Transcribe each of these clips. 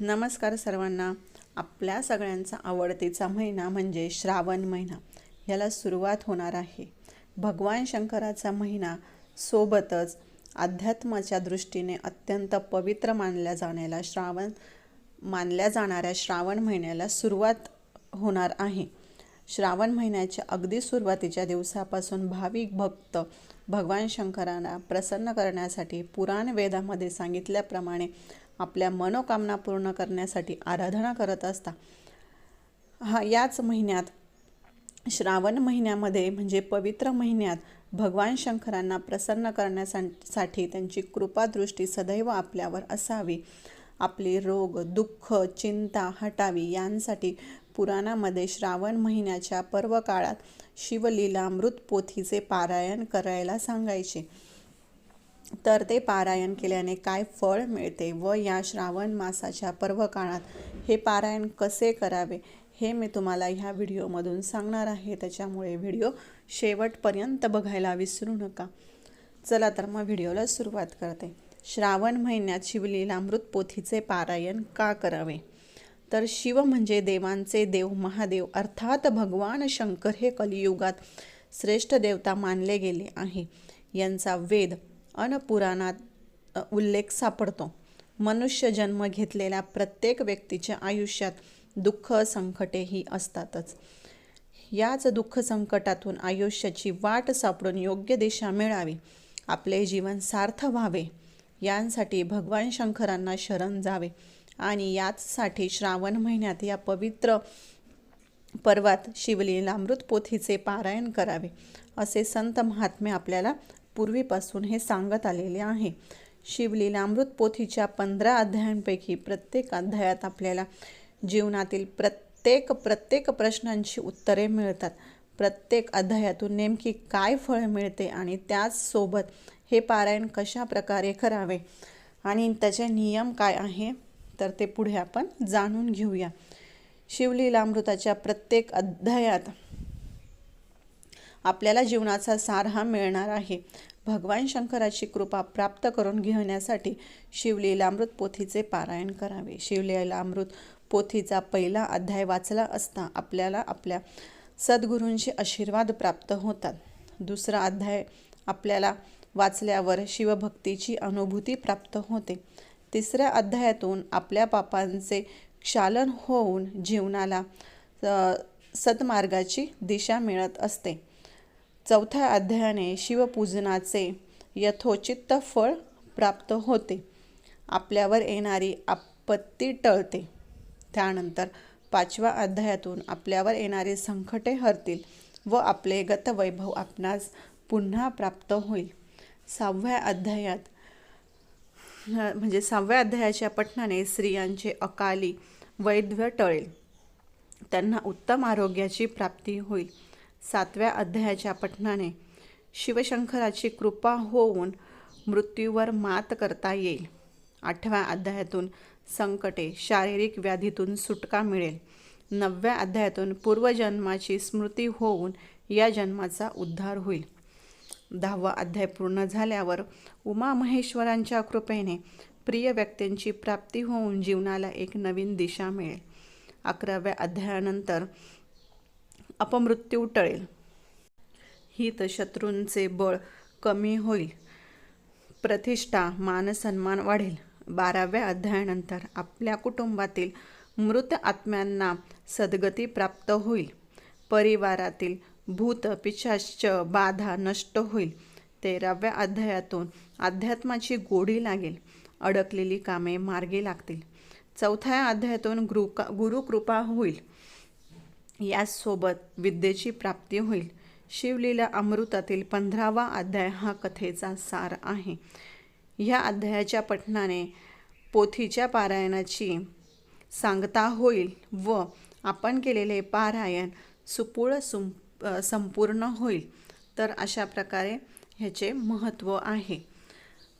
नमस्कार सर्वांना. आपल्या सगळ्यांचा आवडतीचा महिना म्हणजे श्रावण महिना. याला सुरुवात होणार आहे. भगवान शंकराचा महिना सोबतच अध्यात्माच्या दृष्टीने अत्यंत पवित्र मानल्या जाण्याला श्रावण मानल्या जाणाऱ्या श्रावण महिन्याला सुरुवात होणार आहे. श्रावण महिन्याच्या अगदी सुरुवातीच्या दिवसापासून भाविक भक्त भगवान शंकरांना प्रसन्न करण्यासाठी पुराण वेदामध्ये सांगितल्याप्रमाणे आपल्या मनोकामना पूर्ण करण्यासाठी आराधना करत असता. हा याच महिन्यात श्रावण महिन्यामध्ये म्हणजे पवित्र महिन्यात भगवान शंकरांना प्रसन्न करण्यासाठी त्यांची कृपादृष्टी सदैव आपल्यावर असावी. आपले रोग दुःख चिंता हटावी यांसाठी पुराणामध्ये श्रावण महिन्याच्या पर्व काळात शिवलीलामृत पोथीचे पारायण करायला सांगायचे. तर ते पारायण केल्याने काय फळ मिळते व या श्रावण मासाच्या पर्व काळात हे पारायण कसे करावे हे मी तुम्हाला ह्या व्हिडिओमधून सांगणार आहे. त्याच्यामुळे व्हिडिओ शेवटपर्यंत बघायला विसरू नका. चला तर मग व्हिडिओला सुरुवात करते. श्रावण महिन्यात शिवलीलामृत पोथीचे पारायण का करावे? तर शिव म्हणजे देवांचे देव महादेव अर्थात भगवान शंकर हे कलियुगात श्रेष्ठ देवता मानले गेले आहे. यांचा वेद अनपुराणात उल्लेख सापडतो. मनुष्य जन्म घेतलेल्या प्रत्येक व्यक्तीच्या आयुष्यात दुःख संकटेही असतातच. याच दुःख संकटातून आयुष्याची वाट सापडून योग्य दिशा मिळावी आपले जीवन सार्थ व्हावे यांसाठी भगवान शंकरांना शरण जावे आणि याचसाठी श्रावण महिन्यात या पवित्र पर्वात शिवलीलामृत पोथीचे पारायण करावे. असे संत महात्मे आपल्याला पूर्वीपासून हे सांगत आलेले आहे. शिवलीलामृत पोथीच्या पंधरा अध्यायांपैकी प्रत्येक अध्यायात आपल्याला जीवनातील प्रत्येक प्रत्येक प्रश्नांची उत्तरे मिळतात. प्रत्येक अध्यायातून नेमकी काय फळ मिळते आणि त्याचसोबत हे पारायण कशा प्रकारे करावे आणि त्याचे नियम काय आहे तर ते पुढे आपण जाणून घेऊया. शिवलीलामृताच्या प्रत्येक अध्यायात आपल्याला जीवनाचा सार हा मिळणार आहे. भगवान शंकराची कृपा प्राप्त करून घेण्यासाठी शिवलीलामृत पोथीचे पारायण करावे. शिवलीलामृत पोथीचा पहिला अध्याय वाचला असता आपल्याला आपल्या सद्गुरूंचे आशीर्वाद प्राप्त होतात. दुसरा अध्याय आपल्याला वाचल्यावर शिवभक्तीची अनुभूती प्राप्त होते. तिसऱ्या अध्यायातून आपल्या पापांचे क्षालन होऊन जीवनाला सत्मार्गाची दिशा मिळत असते. चौथ्या अध्यायाने शिवपूजनाचे यथोचित फळ प्राप्त होते. आपल्यावर येणारी आपत्ती टळते. त्यानंतर पाचव्या अध्यायातून आपल्यावर येणारी संकटे हरतील व आपले गतवैभव आपणास पुन्हा प्राप्त होईल. सहाव्या अध्यायात म्हणजे सहाव्या अध्यायाच्या पठणाने स्त्रियांचे अकाली वैद्य टळेल. त्यांना उत्तम आरोग्याची प्राप्ती होईल. सातव्या अध्यायाच्या पठणाने शिवशंकराची कृपा होऊन मृत्यूवर मात करता येईल. आठव्या अध्यायातून संकटे शारीरिक व्याधीतून सुटका मिळेल. नवव्या अध्यायातून पूर्वजन्माची स्मृती होऊन या जन्माचा उद्धार होईल. दहावा अध्याय पूर्ण झाल्यावर उमा महेश्वरांच्या कृपेने प्रिय व्यक्तींची प्राप्ती होऊन जीवनाला एक नवीन दिशा मिळेल. अकराव्या अध्यायानंतर अपमृत्यू टळेल. हित शत्रूंचे बळ कमी होईल. प्रतिष्ठा मानसन्मान वाढेल. बाराव्या अध्यायानंतर आपल्या कुटुंबातील मृत आत्म्यांना सद्गती प्राप्त होईल. परिवारातील भूत पिशाच बाधा नष्ट होईल. तेराव्या अध्यायातून अध्यात्माची गोडी लागेल. अडकलेली कामे मार्गी लागतील. चौथ्या अध्यायातून गुरुका गुरुकृपा होईल. याचसोबत विद्येची प्राप्ती होईल. शिवलीला अमृतातील पंधरावा अध्याय हा कथेचा सार आहे. ह्या अध्यायाच्या पठणाने पोथीच्या पारायणाची सांगता होईल व आपण केलेले पारायण सुपूळ सुं संपूर्ण होईल. तर अशा प्रकारे ह्याचे महत्त्व आहे.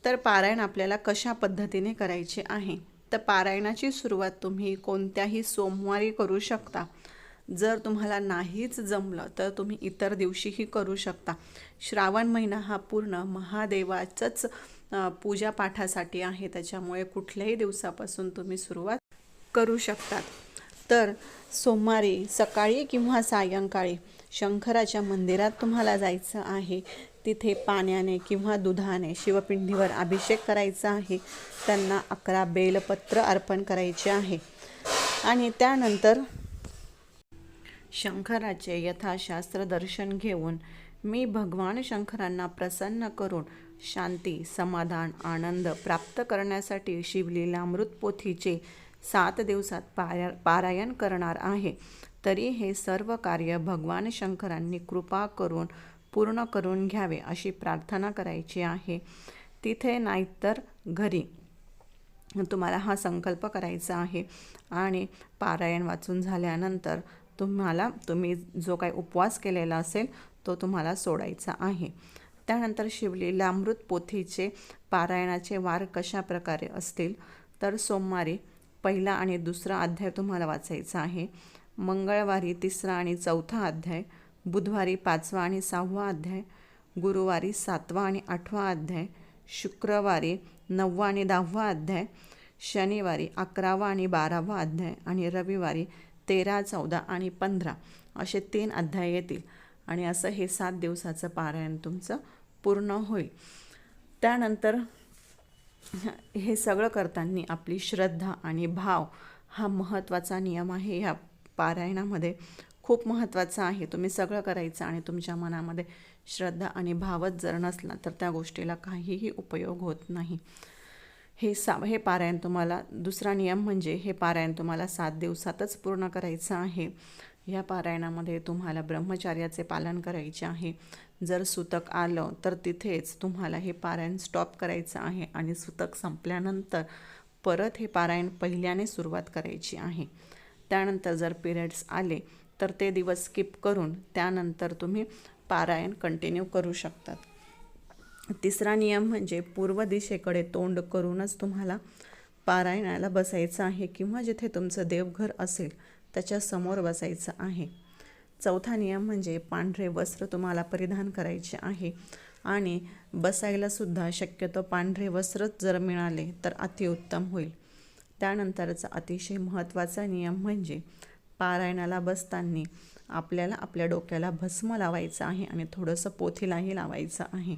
तर पारायण आपल्याला कशा पद्धतीने करायचे आहे? तर पारायणाची सुरुवात तुम्ही कोणत्याही सोमवारी करू शकता. जर तुम्हाला नाहीच जमलं तर तुम्ही इतर दिवशीही करू शकता. श्रावण महिना हा पूर्ण महादेवाचंच पूजापाठासाठी आहे. त्याच्यामुळे कुठल्याही दिवसापासून तुम्ही सुरुवात करू शकतात. तर सोमवारी सकाळी किंवा सायंकाळी शंकराच्या मंदिरात तुम्हाला जायचं आहे. तिथे पाण्याने किंवा दुधाने शिवपिंडीवर अभिषेक करायचा आहे. त्यांना अकरा बेलपत्र अर्पण करायचे आहे. आणि त्यानंतर शंकराचे यथाशास्त्र दर्शन घेऊन मी भगवान शंकरांना प्रसन्न करून शांती समाधान आनंद प्राप्त करण्यासाठी शिवलीलामृत पोथीचे सात दिवसात पारा पारायण करणार आहे. तरी हे सर्व कार्य भगवान शंकरांनी कृपा करून पूर्ण करून घ्यावे अशी प्रार्थना करायची आहे. तिथे नाहीतर घरी. तुम्हाला हा संकल्प करायचा आहे. आणि पारायण वाचून झाल्यानंतर तुम्हाला तुम्ही जो काही उपवास केलेला असेल तो तुम्हाला सोडायचा आहे. त्यानंतर शिवलीला अमृत पोथीचे पारायणाचे वार कशा प्रकारे असतील तर सोमवारी पहिला आणि दुसरा अध्याय तुम्हाला वाचायचा आहे. मंगळवारी तिसरा आणि चौथा अध्याय बुधवारी पाचवा आणि सहावा अध्याय गुरुवारी सातवा आणि आठवा अध्याय शुक्रवारी नववा आणि दहावा अध्याय शनिवारी अकरावा आणि बारावा अध्याय आणि रविवारी तेरा चौदा आणि पंधरा असे तीन अध्याय येतील. आणि असं हे सात दिवसाचं पारायण तुमचं पूर्ण होईल. त्यानंतर हे सगळं करताना आपली श्रद्धा आणि भाव हा महत्त्वाचा नियम आहे. ह्या पारायणामध्ये खूप महत्त्वाचा आहे. तुम्ही सगळं करायचं आणि तुमच्या मनामध्ये श्रद्धा आणि भावच जर नसला तर त्या गोष्टीला काहीही उपयोग होत नाही. हे सा हे पारायण तुम्हाला दुसरा नियम म्हणजे हे पारायण तुम्हाला सात दिवसातच पूर्ण करायचं आहे. या पारायणामध्ये तुम्हाला ब्रह्मचार्याचे पालन करायचे आहे. जर सुतक आलं तर तिथेच तुम्हाला हे पारायण स्टॉप करायचं आहे आणि सुतक संपल्यानंतर परत हे पारायण पहिल्याने सुरुवात करायची आहे. त्यानंतर जर पिरियड्स आले तर ते दिवस स्किप करून त्यानंतर तुम्ही पारायण कंटिन्यू करू शकतात. तिसरा नियम म्हणजे पूर्व दिशेकडे तोंड करूनच तुम्हाला पारायणाला बसायचं आहे किंवा जिथे तुमचं देवघर असेल त्याच्यासमोर बसायचं आहे. चौथा नियम म्हणजे पांढरे वस्त्र तुम्हाला परिधान करायचे आहे आणि बसायलासुद्धा शक्यतो पांढरे वस्त्रच जर मिळाले तर अतिउत्तम होईल. त्यानंतरचा अतिशय महत्त्वाचा नियम म्हणजे पारायणाला बसताना आपल्याला आपल्या डोक्याला भस्म लावायचं आहे आणि थोडंसं पोथीलाही लावायचं आहे.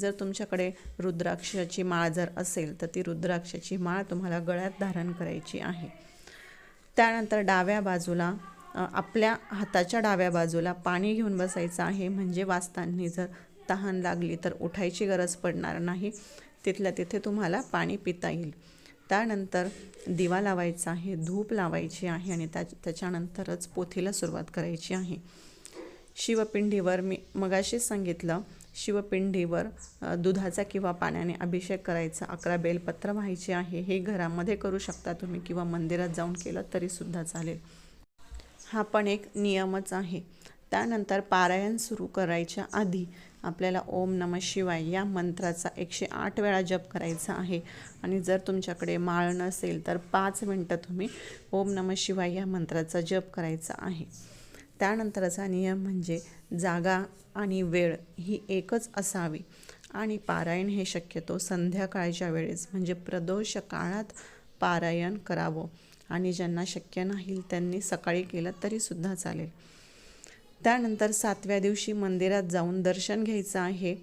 जर तुमच्याकडे रुद्राक्षाची माळ जर असेल तर ती रुद्राक्षाची माळ तुम्हाला गळ्यात धारण करायची आहे. त्यानंतर डाव्या बाजूला आपल्या हाताच्या डाव्या बाजूला पाणी घेऊन बसायचं आहे. म्हणजे वाचताना जर तहान लागली तर उठायची गरज पडणार नाही. तिथल्या तिथे तुम्हाला पाणी पिता येईल. त्यानंतर दिवा लावायचा आहे धूप लावायची आहे आणि त्या त्याच्यानंतरच पोथीला सुरुवात करायची आहे. शिवपिंडीवर मी मगाशीच सांगितलं शिवपिंडीवर दुधाचा किंवा पाण्याने अभिषेक करायचा अकरा बेलपत्र व्हायचे आहे हे घरामध्ये करू शकता तुम्ही किंवा मंदिरात जाऊन केलं तरीसुद्धा चालेल. हा पण एक नियमच आहे. त्यानंतर पारायण सुरू करायच्या आधी आपल्याला ओम नम शिवाय या मंत्राचा एकशे आठ वेळा जप करायचा आहे. आणि जर तुमच्याकडे माळ नसेल तर पाच मिनटं तुम्ही ओम नम शिवाय या मंत्राचा जप करायचा आहे. त्यानंतरचा नियम म्हणजे जागा आणि वेळ ही एकच असावी. आणि पारायण हे शक्यतो संध्याकाळच्या वेळेस म्हणजे प्रदोष काळात पारायण करावं. आणि ज्यांना शक्य नाही त्यांनी सकाळी केलं तरीसुद्धा चालेल. त्यानंतर सातव्या दिवशी मंदिरात जाऊन दर्शन घ्यायचं आहे.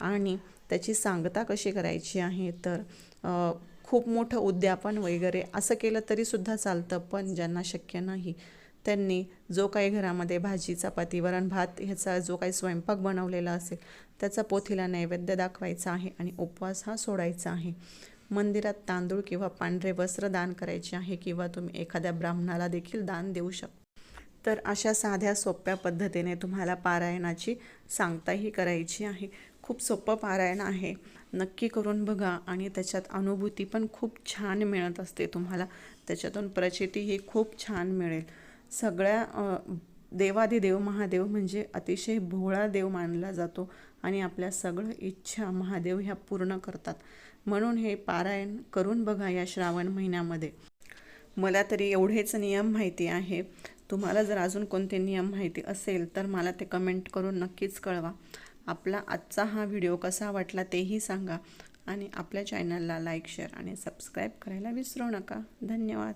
आणि त्याची सांगता कशी करायची आहे तर खूप मोठं उद्यापन वगैरे असं केलं तरीसुद्धा चालतं पण ज्यांना शक्य नाही त्यांनी जो काही घरामध्ये भाजी चपाती वरण भात ह्याचा जो काही स्वयंपाक बनवलेला असेल त्याचा पोथीला नैवेद्य दाखवायचा आहे आणि उपवास हा सोडायचा आहे. मंदिरात तांदूळ किंवा पांढरे वस्त्र दान करायचे आहे किंवा तुम्ही एखाद्या ब्राह्मणाला देखील दान देऊ शकता तर अशा साध्या सोप्या पद्धतीने तुम्हाला पारायणाची सांगताही करायची आहे. खूप सोपं पारायण आहे. नक्की करून बघा आणि त्याच्यात अनुभूती पण खूप छान मिळत असते तुम्हाला. त्याच्यातून प्रचितीही खूप छान मिळेल. सगळ्या देवादिदेव महादेव म्हणजे अतिशय भोळा देव मानला जातो आणि आपल्या सगळं इच्छा महादेव ह्या पूर्ण करतात. म्हणून हे पारायण करून बघा या श्रावण महिन्यामध्ये. मला तरी एवढेच नियम माहिती आहे. तुम्हाला जर अजून कोणते नियम माहिती असेल तर मला ते कमेंट करून नक्कीच कळवा. आपला आजचा हा व्हिडिओ कसा वाटला तेही सांगा आणि आपल्या चॅनलला लाईक शेअर आणि सबस्क्राईब करायला विसरू नका. धन्यवाद.